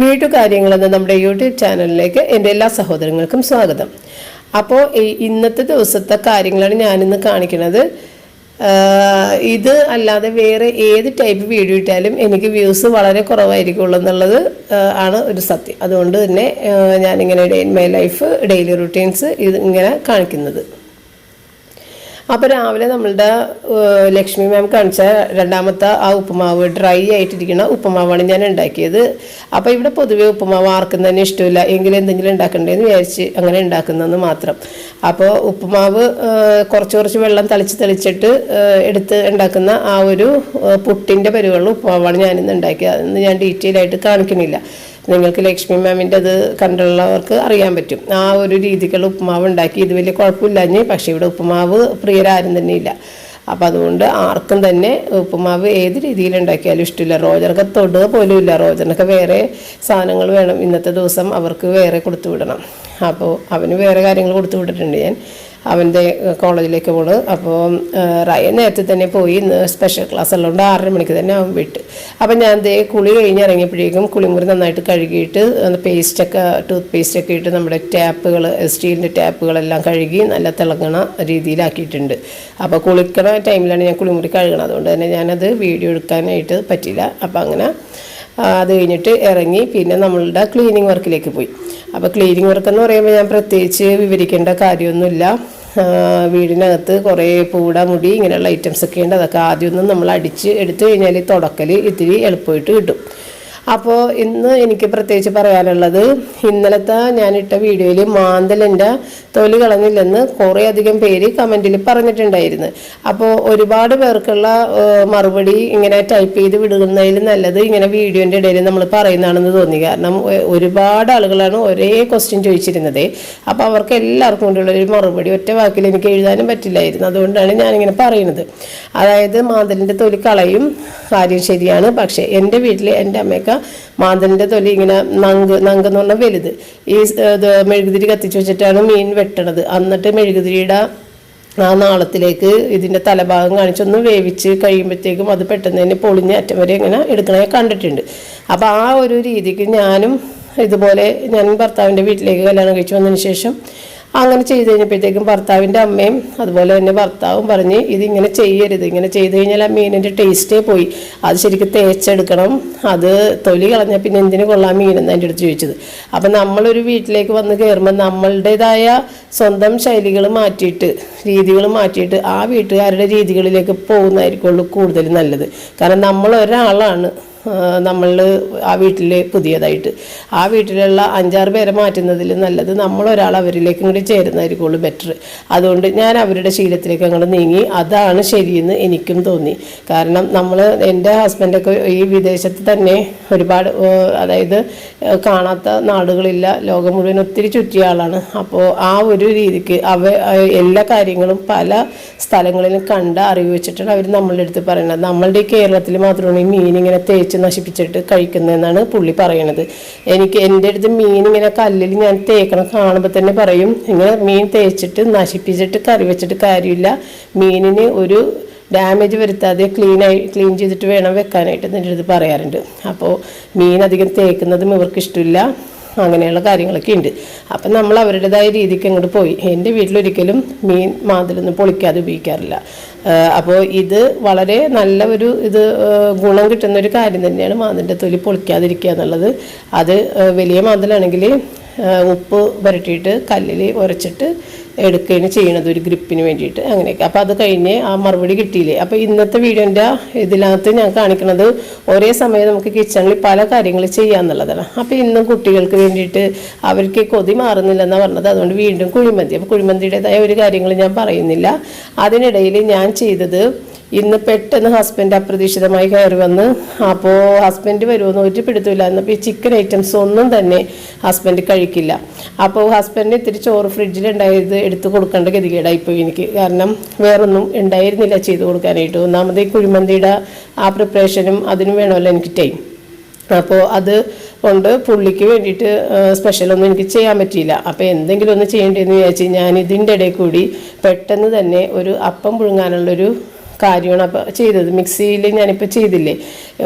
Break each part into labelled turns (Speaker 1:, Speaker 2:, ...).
Speaker 1: വീട്ടുകാര്യങ്ങളെന്ന നമ്മുടെ യൂട്യൂബ് ചാനലിലേക്ക് എന്റെ എല്ലാ സഹോദരങ്ങൾക്കും സ്വാഗതം. അപ്പോൾ ഇന്നത്തെ ദിവസത്തെ കാര്യങ്ങളാണ് ഞാനിന്ന് കാണിക്കുന്നത്. ഇത് അല്ലാതെ വേറെ ഏത് ടൈപ്പ് വീഡിയോ ഇട്ടാലും എനിക്ക് വ്യൂസ് വളരെ കുറവായിരിക്കുള്ളൂ എന്നുള്ളത് ആണ് ഒരു സത്യം. അതുകൊണ്ട് തന്നെ ഞാനിങ്ങനെ day in my life daily routines ഇത് ഇങ്ങനെ കാണിക്കുന്നത്. അപ്പോൾ രാവിലെ നമ്മളുടെ ലക്ഷ്മി മാം കാണിച്ച രണ്ടാമത്തെ ആ ഉപ്പുമാവ് ഡ്രൈ ആയിട്ടിരിക്കുന്ന ഉപ്പുമാവാണ് ഞാൻ ഉണ്ടാക്കിയത്. അപ്പോൾ ഇവിടെ പൊതുവേ ഉപ്പുമാവ് ആർക്കും തന്നെ ഇഷ്ടമില്ല. എങ്കിലും എന്തെങ്കിലും ഉണ്ടാക്കണ്ടേന്ന് വിചാരിച്ച് അങ്ങനെ ഉണ്ടാക്കുന്നതെന്ന് മാത്രം. അപ്പോൾ ഉപ്പുമാവ് കുറച്ച് കുറച്ച് വെള്ളം തളിച്ച് തളിച്ചിട്ട് എടുത്ത് ഉണ്ടാക്കുന്ന ആ ഒരു പുട്ടിന്റെ പരിവുള്ള ഉപ്പുമാവാണ് ഞാനിന്ന് ഉണ്ടാക്കിയത്. അതൊന്നും ഞാൻ ഡീറ്റെയിൽ ആയിട്ട് കാണിക്കണില്ല. നിങ്ങൾക്ക് ലക്ഷ്മി മാമിന്റെ അത് കണ്ടുള്ളവർക്ക് അറിയാൻ പറ്റും. ആ ഒരു രീതിക്കുള്ള ഉപ്പുമാവ് ഉണ്ടാക്കി. ഇത് വലിയ കുഴപ്പമില്ലാഞ്ഞ് പക്ഷേ ഇവിടെ ഉപ്പുമാവ് പ്രിയരാരും തന്നെ ഇല്ല. അപ്പം അതുകൊണ്ട് ആർക്കും തന്നെ ഉപ്പുമാവ് ഏത് രീതിയിൽ ഉണ്ടാക്കിയാലും ഇഷ്ടമില്ല. റോജർക്ക് തൊടുക പോലും ഇല്ല. റോജറിനൊക്കെ വേറെ സാധനങ്ങൾ വേണം. ഇന്നത്തെ ദിവസം അവർക്ക് വേറെ കൊടുത്തു വിടണം. അപ്പോൾ അവന് വേറെ കാര്യങ്ങൾ കൊടുത്തു വിട്ടിട്ടുണ്ട് ഞാൻ. അവന്റെ കോളേജിലേക്ക് പോണ് അപ്പോൾ റയൻ നേരത്തെ തന്നെ പോയി സ്പെഷ്യൽ ക്ലാസ് ഉള്ളതുകൊണ്ട് ആറര മണിക്ക് തന്നെ അവൻ വിട്ട്. അപ്പം ഞാൻ ദേ കുളി കഴിഞ്ഞ് ഇറങ്ങിയപ്പോഴേക്കും കുളിമുറി നന്നായിട്ട് കഴുകിയിട്ട് പേസ്റ്റൊക്കെ ടൂത്ത് പേസ്റ്റൊക്കെ ഇട്ട് നമ്മുടെ ടാപ്പുകൾ സ്റ്റീലിന്റെ ടാപ്പുകളെല്ലാം കഴുകി നല്ല തിളങ്ങണ രീതിയിലാക്കിയിട്ടുണ്ട്. അപ്പോൾ കുളിക്കണ ടൈമിലാണ് ഞാൻ കുളിമുറി കഴുകണം അതുകൊണ്ട് തന്നെ ഞാനത് വീഡിയോ എടുക്കാനായിട്ട് പറ്റില്ല അപ്പം അങ്ങനെ അത് കഴിഞ്ഞിട്ട് ഇറങ്ങി പിന്നെ നമ്മളുടെ ക്ലീനിങ് വർക്കിലേക്ക് പോയി. അപ്പോൾ ക്ലീനിങ് വർക്ക് എന്ന് പറയുമ്പോൾ ഞാൻ പ്രത്യേകിച്ച് വിവരിക്കേണ്ട കാര്യമൊന്നുമില്ല. വീടിനകത്ത് കുറേ പൂട മുടി ഇങ്ങനെയുള്ള ഐറ്റംസ് ഒക്കെ ഉണ്ട്. അതൊക്കെ ആദ്യമൊന്നും നമ്മൾ അടിച്ച് എടുത്തു കഴിഞ്ഞാൽ തുടക്കൽ ഇത്തിരി എളുപ്പമായിട്ട് കിട്ടും. അപ്പോൾ ഇന്ന് എനിക്ക് പ്രത്യേകിച്ച് പറയാനുള്ളത് ഇന്നലത്തെ ഞാനിട്ട വീഡിയോയിൽ മാന്തലിന്റെ തൊലി കളഞ്ഞില്ലെന്ന് കുറേ അധികം പേര് കമന്റിൽ പറഞ്ഞിട്ടുണ്ടായിരുന്നു. അപ്പോൾ ഒരുപാട് പേർക്കുള്ള മറുപടി ഇങ്ങനെ ടൈപ്പ് ചെയ്ത് വിടുന്നതിൽ നല്ലത് ഇങ്ങനെ വീഡിയോന്റെ ഇടയിൽ നമ്മൾ പറയുന്നതാണെന്ന് തോന്നി. കാരണം ഒരുപാട് ആളുകളാണ് ഒരേ ക്വസ്റ്റ്യൻ ചോദിച്ചിരുന്നത്. അപ്പോൾ അവർക്ക് എല്ലാവർക്കും കൊണ്ടുള്ള ഒരു മറുപടി ഒറ്റ വാക്കിൽ എനിക്ക് എഴുതാനും പറ്റില്ലായിരുന്നു. അതുകൊണ്ടാണ് ഞാനിങ്ങനെ പറയുന്നത്. അതായത് മാന്തലിന്റെ തൊലി കളയും കാര്യം ശരിയാണ്. പക്ഷേ എന്റെ വീട്ടിൽ എന്റെ അമ്മയൊക്കെ മാന്തലിന്റെ തൊലി ഇങ്ങനെ നങ്ക് നങ്ക് എന്ന് പറഞ്ഞാൽ വലുത്. ഈ മെഴുകുതിരി കത്തിച്ച് വെച്ചിട്ടാണ് മീൻ വെട്ടണത്. എന്നിട്ട് മെഴുകുതിരിയുടെ ആ നാളത്തിലേക്ക് ഇതിന്റെ തലഭാഗം കാണിച്ചൊന്ന് വേവിച്ച് കഴിയുമ്പോഴത്തേക്കും അത് പെട്ടെന്ന് തന്നെ പൊളിഞ്ഞ് അറ്റം വരെ ഇങ്ങനെ എടുക്കണേ കണ്ടിട്ടുണ്ട്. അപ്പോൾ ആ ഒരു രീതിക്ക് ഞാനും ഇതുപോലെ ഞാൻ ഭർത്താവിന്റെ വീട്ടിലേക്ക് കല്യാണം കഴിച്ചു വന്നതിന് ശേഷം അങ്ങനെ ചെയ്ത് കഴിഞ്ഞപ്പോഴത്തേക്കും ഭർത്താവിന്റെ അമ്മയും അതുപോലെ തന്നെ ഭർത്താവും പറഞ്ഞ് ഇതിങ്ങനെ ചെയ്യരുത് ഇങ്ങനെ ചെയ്ത് കഴിഞ്ഞാൽ ആ മീനിന്റെ ടേസ്റ്റേ പോയി. അത് ശരിക്കും തേച്ചെടുക്കണം. അത് തൊലി കളഞ്ഞാൽ പിന്നെ എന്തിനു കൊള്ളാം മീനെന്ന് എന്റെ അടുത്ത് ചോദിച്ചത്. അപ്പം നമ്മളൊരു വീട്ടിലേക്ക് വന്ന് കയറുമ്പോൾ നമ്മളുടേതായ സ്വന്തം ശൈലികൾ മാറ്റിയിട്ട് രീതികൾ മാറ്റിയിട്ട് ആ വീട്ടുകാരുടെ രീതികളിലേക്ക് പോകുന്നതായിരിക്കുള്ളൂ കൂടുതൽ നല്ലത്. കാരണം നമ്മൾ ഒരാളാണ്. നമ്മൾ ആ വീട്ടിൽ പുതിയതായിട്ട്. ആ വീട്ടിലുള്ള അഞ്ചാറ് പേരെ മാറ്റുന്നതിൽ നല്ലത് നമ്മളൊരാൾ അവരിലേക്കും കൂടി ചേരുന്നതായിരിക്കുള്ളൂ ബെറ്റർ അതുകൊണ്ട് ഞാൻ അവരുടെ ശീലത്തിലേക്ക് അങ്ങോട്ട് നീങ്ങി. അതാണ് ശരിയെന്ന് എനിക്കും തോന്നി. കാരണം നമ്മൾ എന്റെ ഹസ്ബൻഡൊക്കെ ഈ വിദേശത്ത് തന്നെ ഒരുപാട് അതായത് കാണാത്ത നാടുകളില്ല. ലോകം മുഴുവൻ ഒത്തിരി ചുറ്റിയ ആളാണ്. അപ്പോൾ ആ ഒരു രീതിക്ക് അവ എല്ലാ കാര്യങ്ങളും പല സ്ഥലങ്ങളിലും കണ്ട അറിവ് വെച്ചിട്ടാണ് അവർ നമ്മളുടെ അടുത്ത് പറയുന്നത് നമ്മളുടെ കേരളത്തിൽ മാത്രമാണ് ഈ മീനിങ്ങനെ ഇങ്ങനെ തേച്ച് നശിപ്പിച്ചിട്ട് കഴിക്കുന്നതെന്നാണ് പുള്ളി പറയണത്. എനിക്ക് എന്റെ അടുത്ത് മീൻ ഇങ്ങനെ കല്ലിൽ ഞാൻ തേക്കണം കാണുമ്പോൾ തന്നെ പറയും ഇങ്ങനെ മീൻ തേച്ചിട്ട് നശിപ്പിച്ചിട്ട് കറി വെച്ചിട്ട് കാര്യമില്ല. മീനിന് ഒരു ഡാമേജ് വരുത്താതെ ക്ലീനായി ക്ലീൻ ചെയ്തിട്ട് വേണം വെക്കാനായിട്ട് എന്റെ അടുത്ത് പറയാറുണ്ട്. അപ്പോൾ മീൻ അധികം തേക്കുന്നതും ഇവർക്ക് ഇഷ്ടമില്ല. അങ്ങനെയുള്ള കാര്യങ്ങളൊക്കെ ഉണ്ട്. അപ്പം നമ്മൾ അവരുടേതായ രീതിക്ക് അങ്ങോട്ട് പോയി. എന്റെ വീട്ടിലൊരിക്കലും മീൻ മാതിലൊന്നും പൊളിക്കാതെ ഉപയോഗിക്കാറില്ല. അപ്പോൾ ഇത് വളരെ നല്ല ഒരു ഇത് ഗുണം കിട്ടുന്ന ഒരു കാര്യം തന്നെയാണ് മാതിന്റെ തൊലി പൊളിക്കാതിരിക്കുക എന്നുള്ളത്. അത് വലിയ മാതിലാണെങ്കിൽ ഉപ്പ് പുരട്ടിയിട്ട് കല്ലിൽ ഉരച്ചിട്ട് എടുക്കുകയാണ് ചെയ്യണത് ഒരു ഗ്രിപ്പിന് വേണ്ടിയിട്ട് അങ്ങനെയൊക്കെ. അപ്പോൾ അത് കഴിഞ്ഞ് ആ മറുപടി കിട്ടിയില്ലേ? അപ്പോൾ ഇന്നത്തെ വീഡിയോന്റെ ഇതിനകത്ത് ഞാൻ കാണിക്കുന്നത് ഒരേ സമയം നമുക്ക് കിച്ചണിൽ പല കാര്യങ്ങൾ ചെയ്യാമെന്നുള്ളതാണ് അപ്പോൾ ഇന്നും കുട്ടികൾക്ക് വേണ്ടിയിട്ട് അവർക്ക് കൊതി മാറുന്നില്ലെന്നാണ് പറഞ്ഞത്. അതുകൊണ്ട് വീണ്ടും കുഴിമന്തി. അപ്പോൾ കുഴിമന്തിയുടേതായ ഒരു കാര്യങ്ങൾ ഞാൻ പറയുന്നില്ല. അതിനിടയിൽ ഞാൻ ചെയ്തത് ഇന്ന് പെട്ടെന്ന് ഹസ്ബൻഡ് അപ്രതീക്ഷിതമായി കയറി വന്ന് അപ്പോൾ ഹസ്ബൻഡ് വരുമെന്ന് ഒരു പിടുത്തില്ല എന്നപ്പോൾ ഈ ചിക്കൻ ഐറ്റംസ് ഒന്നും തന്നെ ഹസ്ബൻഡ് കഴിക്കില്ല. അപ്പോൾ ഹസ്ബൻഡിന് ഇത്തിരി ചോറ് ഫ്രിഡ്ജിലുണ്ടായത് എടുത്ത് കൊടുക്കേണ്ട ഗതികേടായിപ്പോയി എനിക്ക്. കാരണം വേറൊന്നും ഉണ്ടായിരുന്നില്ല ചെയ്ത് കൊടുക്കാനായിട്ട്. ഒന്നാമത് ഈ കുഴിമന്തിയുടെ ആ പ്രിപ്പറേഷനും അതിനും വേണമല്ലോ എനിക്ക് ടൈം അപ്പോൾ അത് കൊണ്ട് പുള്ളിക്ക് വേണ്ടിയിട്ട് സ്പെഷ്യലൊന്നും എനിക്ക് ചെയ്യാൻ പറ്റിയില്ല. അപ്പോൾ എന്തെങ്കിലും ഒന്ന് ചെയ്യേണ്ടതെന്ന് വിചാരിച്ച് ഞാൻ ഇതിന്റെ ഇടയിൽ കൂടി പെട്ടെന്ന് തന്നെ ഒരു അപ്പം പുഴുങ്ങാനുള്ളൊരു കാര്യമാണ് അപ്പോൾ ചെയ്തത്. മിക്സിയിൽ ഞാനിപ്പോൾ ചെയ്തില്ലേ?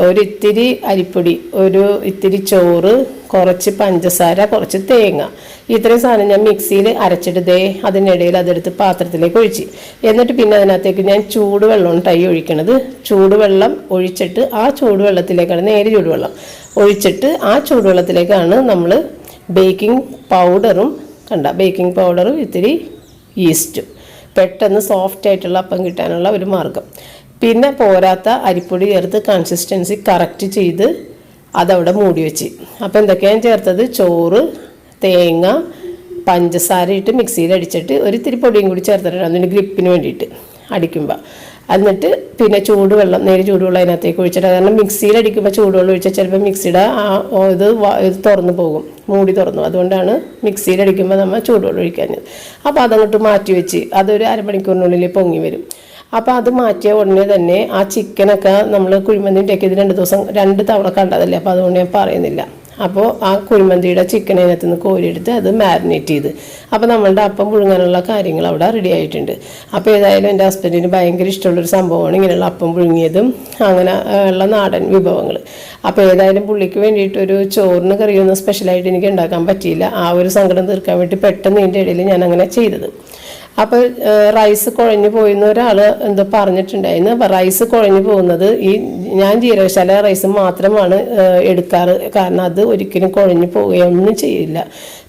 Speaker 1: ഒരു ഇത്തിരി അരിപ്പൊടി ഒരു ഇത്തിരി ചോറ് കുറച്ച് പഞ്ചസാര കുറച്ച് തേങ്ങ. ഇത്രയും സാധനം ഞാൻ മിക്സിയിൽ അരച്ചിട്ട് അതിനിടയിൽ അതെടുത്ത് പാത്രത്തിലേക്ക് ഒഴിച്ച്. എന്നിട്ട് പിന്നെ അതിനകത്തേക്ക് ഞാൻ ചൂടുവെള്ളമാണ് ടൈ ഒഴിക്കണത്. ചൂടുവെള്ളം ഒഴിച്ചിട്ട് ആ ചൂടുവെള്ളത്തിലേക്കാണ് നേരെ ചൂടുവെള്ളം. ഒഴിച്ചിട്ട് ആ ചൂടുവെള്ളത്തിലേക്കാണ് നമ്മൾ ബേക്കിംഗ് പൗഡറും കണ്ട ബേക്കിംഗ് പൗഡറും ഇത്തിരി ഈസ്റ്റും പെട്ടെന്ന് സോഫ്റ്റ് ആയിട്ടുള്ള അപ്പം കിട്ടാനുള്ള ഒരു മാർഗം. പിന്നെ പോരാത്ത അരിപ്പൊടി ചേർത്ത് കൺസിസ്റ്റൻസി കറക്റ്റ് ചെയ്ത് അതവിടെ മൂടി വെച്ച്. അപ്പോൾ എന്തൊക്കെയാണ് ചേർത്തത്? ചോറ് തേങ്ങ പഞ്ചസാര ഇട്ട് മിക്സിയിൽ അടിച്ചിട്ട് ഒരു ഇത്തിരി പൊടിയും കൂടി ചേർത്തിട്ടുണ്ട് അതിന് ഗ്രിപ്പിന് വേണ്ടിയിട്ട് അടിക്കുമ്പോൾ എന്നിട്ട് പിന്നെ ചൂടുവെള്ളം നേരെ ചൂടുവെള്ളം അതിനകത്തേക്ക് ഒഴിച്ചിട്ട് കാരണം മിക്സിയിൽ അടിക്കുമ്പോൾ ചൂടുവെള്ളം ഒഴിച്ചാൽ ചിലപ്പോൾ മിക്സിയുടെ ആ ഇത് ഇത് തുറന്നു പോകും മൂടി തുറന്നു. അതുകൊണ്ടാണ് മിക്സിയിൽ അടിക്കുമ്പോൾ നമ്മൾ ചൂടുവെള്ളം ഒഴിക്കാഞ്ഞത് അപ്പോൾ അതങ്ങോട്ട് മാറ്റി വെച്ച് അതൊരു അരമണിക്കൂറിനുള്ളിൽ പൊങ്ങി വരും. അപ്പോൾ അത് മാറ്റിയ ഉടനെ തന്നെ ആ ചിക്കനൊക്കെ നമ്മൾ കുഴിമന്തിന്റെയൊക്കെ ഇത് രണ്ട് ദിവസം രണ്ട് തവണ കണ്ടതല്ലേ? അപ്പോൾ അതുകൊണ്ട് ഞാൻ പറയുന്നില്ല. അപ്പോൾ ആ കുഴിമന്തിയുടെ ചിക്കൻ അതിനകത്ത് നിന്ന് കോരിയെടുത്ത് അത് മാരിനേറ്റ് ചെയ്ത്. അപ്പോൾ നമ്മളുടെ അപ്പം പുഴുങ്ങാനുള്ള കാര്യങ്ങൾ അവിടെ റെഡി ആയിട്ടുണ്ട്. അപ്പോൾ ഏതായാലും എന്റെ ഹസ്ബൻഡിന് ഭയങ്കര ഇഷ്ടമുള്ളൊരു സംഭവമാണ് ഇങ്ങനെയുള്ള അപ്പം പുഴുങ്ങിയതും അങ്ങനെ ഉള്ള നാടൻ വിഭവങ്ങൾ. അപ്പോൾ ഏതായാലും പുള്ളിക്ക് വേണ്ടിയിട്ട് ഒരു ചോറിന് കറിയൊന്നും സ്പെഷ്യലായിട്ട് എനിക്ക് ഉണ്ടാക്കാൻ പറ്റിയില്ല. ആ ഒരു സങ്കടം തീർക്കാൻ വേണ്ടി പെട്ടെന്ന് ഇതിന്റെ ഇടയിൽ ഞാൻ അങ്ങനെ ചെയ്തത്. അപ്പോൾ റൈസ് കുഴഞ്ഞു പോയിന്ന് ഒരാൾ എന്തോ പറഞ്ഞിട്ടുണ്ടായിരുന്നു. അപ്പോൾ റൈസ് കുഴഞ്ഞു പോകുന്നത് ഈ ഞാൻ ജീരകശാല റൈസ് മാത്രമാണ് എടുക്കാറ്. കാരണം അത് ഒരിക്കലും കുഴഞ്ഞു പോവുകയൊന്നും ചെയ്യില്ല.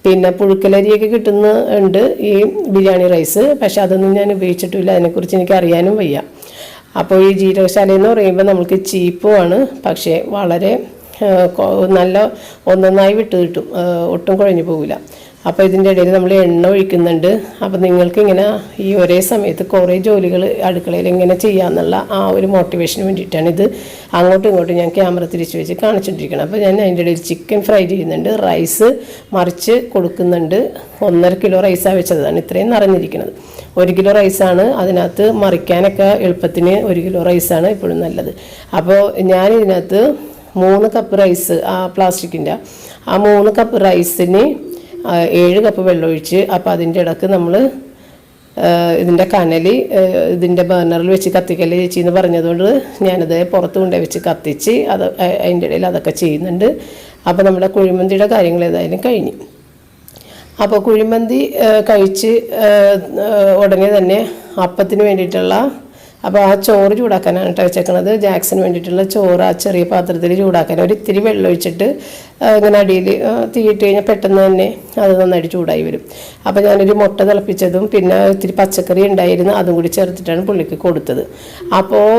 Speaker 1: പിന്നെ പുഴുക്കലരിയൊക്കെ കിട്ടുന്ന ഉണ്ട് ഈ ബിരിയാണി റൈസ്. പക്ഷെ അതൊന്നും ഞാൻ ഉപയോഗിച്ചിട്ടില്ല. അതിനെക്കുറിച്ച് എനിക്ക് അറിയാനും വയ്യ. അപ്പോൾ ഈ ജീരകശാല എന്ന് പറയുമ്പോൾ നമുക്ക് ചീപ്പുമാണ് പക്ഷേ വളരെ നല്ല ഒന്നൊന്നായി വിട്ട് കിട്ടും. ഒട്ടും കുഴഞ്ഞു പോകില്ല അപ്പോൾ ഇതിന്റെ ഇടയിൽ നമ്മൾ എണ്ണ ഒഴിക്കുന്നുണ്ട്. അപ്പോൾ നിങ്ങൾക്ക് ഇങ്ങനെ ഈ ഒരേ സമയത്ത് കുറേ ജോലികൾ അടുക്കളയിൽ ഇങ്ങനെ ചെയ്യാമെന്നുള്ള ആ ഒരു മോട്ടിവേഷന് വേണ്ടിയിട്ടാണ് ഇത് അങ്ങോട്ടും ഇങ്ങോട്ടും ഞാൻ ക്യാമറ തിരിച്ച് വെച്ച് കാണിച്ചുകൊണ്ടിരിക്കണം അപ്പോൾ ഞാൻ അതിന്റെ ഇടയിൽ ചിക്കൻ ഫ്രൈ ചെയ്യുന്നുണ്ട്. റൈസ് മറിച്ച് കൊടുക്കുന്നുണ്ട്. ഒന്നര കിലോ റൈസാണ് വെച്ചതാണ്. ഇത്രയും നിറഞ്ഞിരിക്കുന്നത് ഒരു കിലോ റൈസാണ് അതിനകത്ത് മറിക്കാനൊക്കെ എളുപ്പത്തിന് ഒരു കിലോ റൈസാണ് ഇപ്പോഴും നല്ലത്. അപ്പോൾ ഞാൻ ഇതിനകത്ത് മൂന്ന് കപ്പ് റൈസ് ആ പ്ലാസ്റ്റിക്കിന്റെ ആ മൂന്ന് കപ്പ് റൈസിന് ഏഴ് കപ്പ് വെള്ളം ഒഴിച്ച് അപ്പോൾ അതിന്റെ ഇടയ്ക്ക് നമ്മൾ ഇതിന്റെ കനൽ ഇതിന്റെ ബർണറിൽ വെച്ച് കത്തിക്കൽ ചേച്ചി എന്ന് പറഞ്ഞതുകൊണ്ട് ഞാനത് പുറത്ത് കൊണ്ടേ വെച്ച് കത്തിച്ച് അത് അതിന്റെ ഇടയിൽ അതൊക്കെ ചെയ്യുന്നുണ്ട്. അപ്പോൾ നമ്മുടെ കുഴിമന്തിയുടെ കാര്യങ്ങൾ ഏതായാലും കഴിഞ്ഞു. അപ്പോൾ കുഴിമന്തി കഴിച്ച് ഉടനെ തന്നെ അപ്പത്തിന് വേണ്ടിയിട്ടുള്ള അപ്പോൾ ആ ചോറ് ചൂടാക്കാനാണ് കേട്ടോ വെച്ചേക്കണത്. ജാക്സിന് വേണ്ടിയിട്ടുള്ള ചോറ് ആ ചെറിയ പാത്രത്തിൽ ചൂടാക്കാൻ. ഒരു ഇത്തിരി വെള്ളം ഒഴിച്ചിട്ട് ഇങ്ങനെ അടിയിൽ തീയിട്ട് കഴിഞ്ഞാൽ പെട്ടെന്ന് തന്നെ അത് നന്നായിട്ട് ചൂടായി വരും. അപ്പോൾ ഞാനൊരു മുട്ട തിളപ്പിച്ചതും പിന്നെ ഇത്തിരി പച്ചക്കറി ഉണ്ടായിരുന്നു അതും കൂടി ചേർത്തിട്ടാണ് പുള്ളിക്ക് കൊടുത്തത്. അപ്പോൾ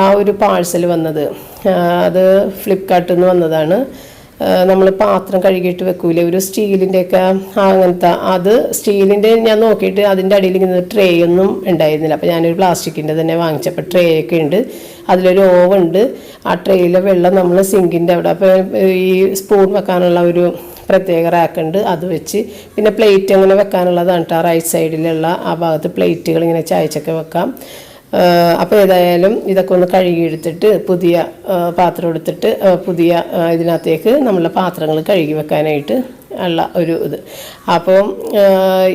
Speaker 1: ആ ഒരു പാഴ്സൽ വന്നത്. അത് ഫ്ലിപ്കാർട്ടിൽ നിന്ന് വന്നതാണ്. നമ്മൾ പാത്രം കഴുകിയിട്ട് വെക്കൂലേ? ഒരു സ്റ്റീലിന്റെയൊക്കെ അങ്ങനത്തെ അത് സ്റ്റീലിന്റെ ഞാൻ നോക്കിയിട്ട് അതിന്റെ അടിയിൽ ഇങ്ങനെ ട്രേ ഒന്നും ഉണ്ടായിരുന്നില്ല. അപ്പോൾ ഞാനൊരു പ്ലാസ്റ്റിക്കിന്റെ തന്നെ വാങ്ങിച്ചപ്പോൾ ട്രേ ഒക്കെ ഉണ്ട്. അതിലൊരു ഓവുണ്ട്. ആ ട്രേയിലെ വെള്ളം നമ്മൾ സിങ്കിന്റെ അവിടെ അപ്പോൾ ഈ സ്പൂൺ വെക്കാനുള്ള ഒരു പ്രത്യേക റാക്കുണ്ട് അത് വെച്ച് പിന്നെ പ്ലേറ്റ് അങ്ങനെ വെക്കാനുള്ളതാണ് കേട്ടോ റൈറ്റ് സൈഡിലുള്ള ആ ഭാഗത്ത് പ്ലേറ്റുകൾ ഇങ്ങനെ ചായച്ചൊക്കെ വെക്കാം. അപ്പോൾ ഏതായാലും ഇതൊക്കെ ഒന്ന് കഴുകിയെടുത്തിട്ട് പുതിയ പാത്രം എടുത്തിട്ട് പുതിയ ഇതിനകത്തേക്ക് നമ്മളെ പാത്രങ്ങൾ കഴുകി വെക്കാനായിട്ട് ഉള്ള ഒരു ഇത്. അപ്പം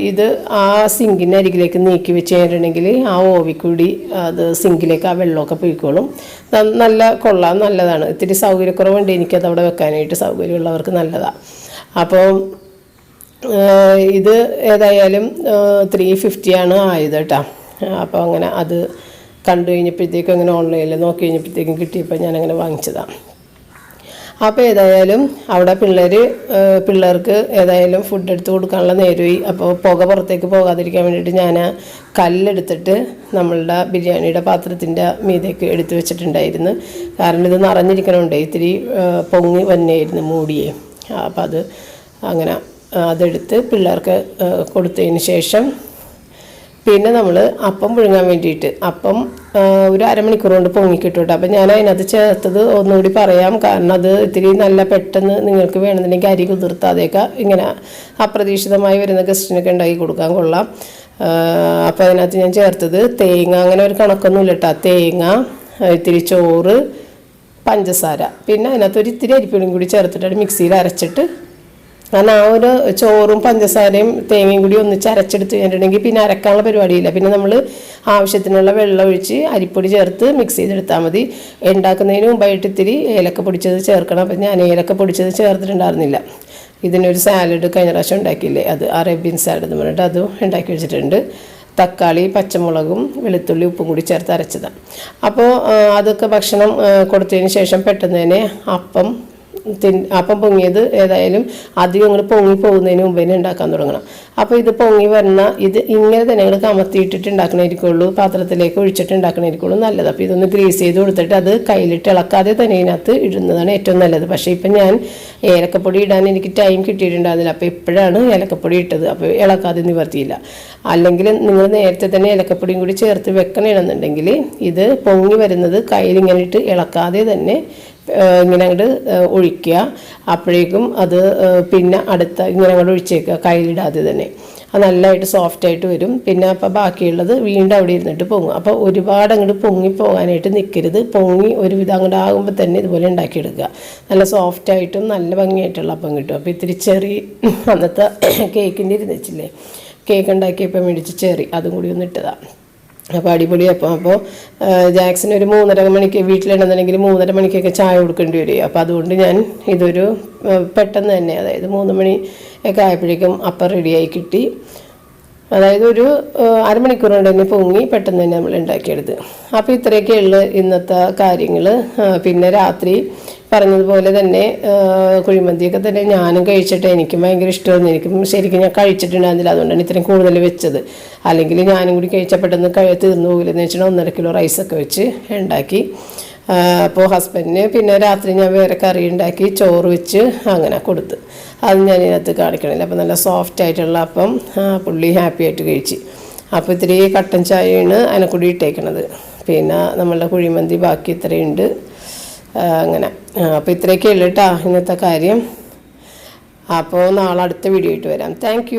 Speaker 1: ഇത് ആ സിങ്കിന്റെ അരികിലേക്ക് നീക്കി വെച്ച് കഴിഞ്ഞിട്ടുണ്ടെങ്കിൽ ആ ഓവിക്കൂടി അത് സിങ്കിലേക്ക് ആ വെള്ളമൊക്കെ പൊയ്ക്കോളും. നല്ല കൊള്ളാം നല്ലതാണ്. ഇത്തിരി സൗകര്യക്കുറവുണ്ട് എനിക്കത് അവിടെ വെക്കാനായിട്ട് സൗകര്യമുള്ളവർക്ക് നല്ലതാണ് അപ്പോൾ ഇത് ഏതായാലും ത്രീ ഫിഫ്റ്റിയാണ് ആയത് കേട്ടോ. അപ്പോൾ അങ്ങനെ അത് കണ്ടു കഴിഞ്ഞപ്പോഴത്തേക്കും അങ്ങനെ ഓൺലൈനിൽ നോക്കി കഴിഞ്ഞപ്പോഴത്തേക്കും കിട്ടിയപ്പോൾ ഞാനങ്ങനെ വാങ്ങിച്ചതാണ് അപ്പോൾ ഏതായാലും അവിടെ പിള്ളേർ പിള്ളേർക്ക് ഏതായാലും ഫുഡ് എടുത്ത് കൊടുക്കാനുള്ള നേരമായി. അപ്പോൾ പുക പുറത്തേക്ക് പോകാതിരിക്കാൻ വേണ്ടിയിട്ട് ഞാൻ കല്ലെടുത്തിട്ട് നമ്മളുടെ ബിരിയാണിയുടെ പാത്രത്തിന്റെ മീതേക്ക് എടുത്ത് വെച്ചിട്ടുണ്ടായിരുന്നു. കാരണം ഇത് നിറഞ്ഞിരിക്കണമുണ്ട് ഇത്തിരി പൊങ്ങി വന്നെയായിരുന്നു മൂടിയേ. അപ്പോൾ അത് അങ്ങനെ അതെടുത്ത് പിള്ളേർക്ക് കൊടുത്തതിന് ശേഷം പിന്നെ നമ്മൾ അപ്പം പുഴുങ്ങാൻ വേണ്ടിയിട്ട്. അപ്പം ഒരു അരമണിക്കൂർ കൊണ്ട് പൊങ്ങിക്കിട്ടു കേട്ടോ അപ്പം ഞാൻ അതിനകത്ത് ചേർത്തത് ഒന്നുകൂടി പറയാം. കാരണം അത് ഇത്തിരി നല്ല പെട്ടെന്ന് നിങ്ങൾക്ക് വേണമെന്നുണ്ടെങ്കിൽ അരി കുതിർത്താതെയൊക്കെ ഇങ്ങനെ അപ്രതീക്ഷിതമായി വരുന്ന ഗസ്റ്റിനൊക്കെ ഉണ്ടാക്കി കൊടുക്കാൻ കൊള്ളാം. അപ്പോൾ അതിനകത്ത് ഞാൻ ചേർത്തത് തേങ്ങ. അങ്ങനെ ഒരു കണക്കൊന്നുമില്ല കേട്ടോ തേങ്ങ ഇത്തിരി ചോറ് പഞ്ചസാര. പിന്നെ അതിനകത്ത് ഒരു ഇത്തിരി അരിപ്പൊടിയും കൂടി ചേർത്തിട്ടാണ് മിക്സിയിൽ അരച്ചിട്ട് കാരണം ആ ഒരു ചോറും പഞ്ചസാരയും തേങ്ങയും കൂടി ഒന്ന് അരച്ചെടുത്ത് കഴിഞ്ഞിട്ടുണ്ടെങ്കിൽ പിന്നെ അരക്കാനുള്ള പരിപാടിയില്ല. പിന്നെ നമ്മൾ ആവശ്യത്തിനുള്ള വെള്ളം ഒഴിച്ച് അരിപ്പൊടി ചേർത്ത് മിക്സ് ചെയ്തെടുത്താൽ മതി. ഉണ്ടാക്കുന്നതിന് മുമ്പായിട്ട് ഇത്തിരി ഏലക്ക പൊടിച്ചത് ചേർക്കണം. അപ്പം ഞാൻ ഏലക്ക പൊടിച്ചത് ചേർത്തിട്ടുണ്ടായിരുന്നില്ല. ഇതിനൊരു സാലഡ് കഴിഞ്ഞ പ്രാവശ്യം ഉണ്ടാക്കിയില്ലേ? അത് അറേബ്യൻ സാലഡ് എന്ന് പറഞ്ഞിട്ട് അതും ഉണ്ടാക്കി വെച്ചിട്ടുണ്ട്. തക്കാളി പച്ചമുളകും വെളുത്തുള്ളി ഉപ്പും കൂടി ചേർത്ത് അരച്ചതാണ്. അപ്പോൾ അതൊക്കെ ഭക്ഷണം കൊടുത്തതിന് ശേഷം പെട്ടെന്ന് തന്നെ അപ്പം അപ്പം പൊങ്ങിയത് ഏതായാലും അധികം ഇങ്ങോട്ട് പൊങ്ങി പോകുന്നതിന് മുമ്പ് ഉണ്ടാക്കാൻ തുടങ്ങണം. അപ്പോൾ ഇത് പൊങ്ങി വരുന്ന ഇത് ഇങ്ങനെ തന്നെ നിങ്ങൾ കമത്തിയിട്ടിട്ട് ഉണ്ടാക്കണമായിരിക്കുള്ളൂ പാത്രത്തിലേക്ക് ഒഴിച്ചിട്ട് ഉണ്ടാക്കണമായിരിക്കുള്ളൂ നല്ലത്. അപ്പോൾ ഇതൊന്ന് ഗ്രീസ് ചെയ്ത് കൊടുത്തിട്ട് അത് കയ്യിലിട്ട് ഇളക്കാതെ തന്നെ ഇതിനകത്ത് ഇടുന്നതാണ് ഏറ്റവും നല്ലത്. പക്ഷേ ഇപ്പം ഞാൻ ഏലക്കപ്പൊടി ഇടാൻ എനിക്ക് ടൈം കിട്ടിയിട്ടുണ്ടായിരുന്നില്ല. അപ്പോൾ ഇപ്പോഴാണ് ഏലക്കപ്പൊടി ഇട്ടത്. അപ്പോൾ ഇളക്കാതെ നിവർത്തിയില്ല. അല്ലെങ്കിൽ നിങ്ങൾ നേരത്തെ തന്നെ ഏലക്കപ്പൊടിയും കൂടി ചേർത്ത് വെക്കണമെന്നുണ്ടെങ്കിൽ ഇത് പൊങ്ങി വരുന്നത് കയ്യിൽ ഇങ്ങനെ ഇട്ട് ഇളക്കാതെ തന്നെ ഇങ്ങനെ അങ്ങോട്ട് ഒഴിക്കുക. അപ്പോഴേക്കും അത് പിന്നെ അടുത്ത ഇങ്ങനെ അങ്ങോട്ട് ഒഴിച്ചേക്കുക കയ്യിലിടാതെ തന്നെ. അത് നല്ലതായിട്ട് സോഫ്റ്റ് ആയിട്ട് വരും. പിന്നെ അപ്പോൾ ബാക്കിയുള്ളത് വീണ്ടും അവിടെ ഇരുന്നിട്ട് പൊങ്ങും. അപ്പോൾ ഒരുപാട് അങ്ങോട്ട് പൊങ്ങി പോകാനായിട്ട് നിൽക്കരുത്. പൊങ്ങി ഒരുവിധം അങ്ങോട്ട് ആകുമ്പോൾ തന്നെ ഇതുപോലെ ഉണ്ടാക്കിയെടുക്കുക. നല്ല സോഫ്റ്റ് ആയിട്ടും നല്ല ഭംഗിയായിട്ടുള്ള അപ്പം കിട്ടും. അപ്പോൾ ഇത്തിരി ചെറി അന്നത്തെ കേക്കിന്റെ ഇരുന്നിച്ചില്ലേ കേക്ക് ഉണ്ടാക്കിയപ്പോൾ മേടിച്ച് ചെറി അതും കൂടി ഒന്ന് ഇട്ടതാണ് അപ്പോൾ അടിപൊളി. അപ്പം അപ്പോൾ ജാക്സിന് ഒരു മൂന്നര മണിക്ക് വീട്ടിലുണ്ടെന്നുണ്ടെങ്കിൽ മൂന്നര മണിക്കൊക്കെ ചായ കൊടുക്കേണ്ടി വരും. അപ്പോൾ അതുകൊണ്ട് ഞാൻ ഇതൊരു പെട്ടെന്ന് തന്നെ അതായത് മൂന്ന് മണി ഒക്കെ ആയപ്പോഴേക്കും അപ്പം റെഡിയായി കിട്ടി. അതായത് ഒരു അരമണിക്കൂർ തന്നെ പൊങ്ങി പെട്ടെന്ന് തന്നെ നമ്മൾ ഉണ്ടാക്കിയെടുത്ത്. അപ്പോൾ ഇത്രയൊക്കെയുള്ള ഇന്നത്തെ കാര്യങ്ങൾ പിന്നെ രാത്രി പറഞ്ഞതുപോലെ തന്നെ കുഴിമന്തിയൊക്കെ തന്നെ ഞാനും കഴിച്ചിട്ട് എനിക്കും ഭയങ്കര ഇഷ്ടമായിരുന്നു എനിക്കും ശരിക്കും ഞാൻ കഴിച്ചിട്ടുണ്ടായിരുന്നില്ല. അതുകൊണ്ടാണ് ഇത്രയും കൂടുതൽ വെച്ചത്. അല്ലെങ്കിൽ ഞാനും കൂടി കഴിച്ചാൽ പെട്ടെന്ന് കഴി തീർന്നു പോകില്ലെന്ന് വെച്ചാൽ ഒന്നര കിലോ റൈസൊക്കെ വെച്ച് ഉണ്ടാക്കി. അപ്പോൾ ഹസ്ബൻഡിന് പിന്നെ രാത്രി ഞാൻ വേറെ കറി ഉണ്ടാക്കി ചോറ് വെച്ച് അങ്ങനെ കൊടുത്ത്. അത് ഞാൻ ഇതിനകത്ത് കാണിക്കണില്ല. അപ്പോൾ നല്ല സോഫ്റ്റ് ആയിട്ടുള്ള അപ്പം പുള്ളി ഹാപ്പി ആയിട്ട് കഴിച്ച്. അപ്പോൾ ഇത്തിരി കട്ടൻ ചായയാണ് അതിനെ കൂടി ഇട്ടേക്കണത്. പിന്നെ നമ്മളുടെ കുഴിമന്തി ബാക്കി ഇത്രയുണ്ട്. അങ്ങനെ. അപ്പോൾ ഇത്രയൊക്കെ ഉള്ളു കേട്ടോ ഇന്നത്തെ കാര്യം. അപ്പോൾ നാളെ അടുത്ത വീഡിയോ ആയിട്ട് വരാം. താങ്ക്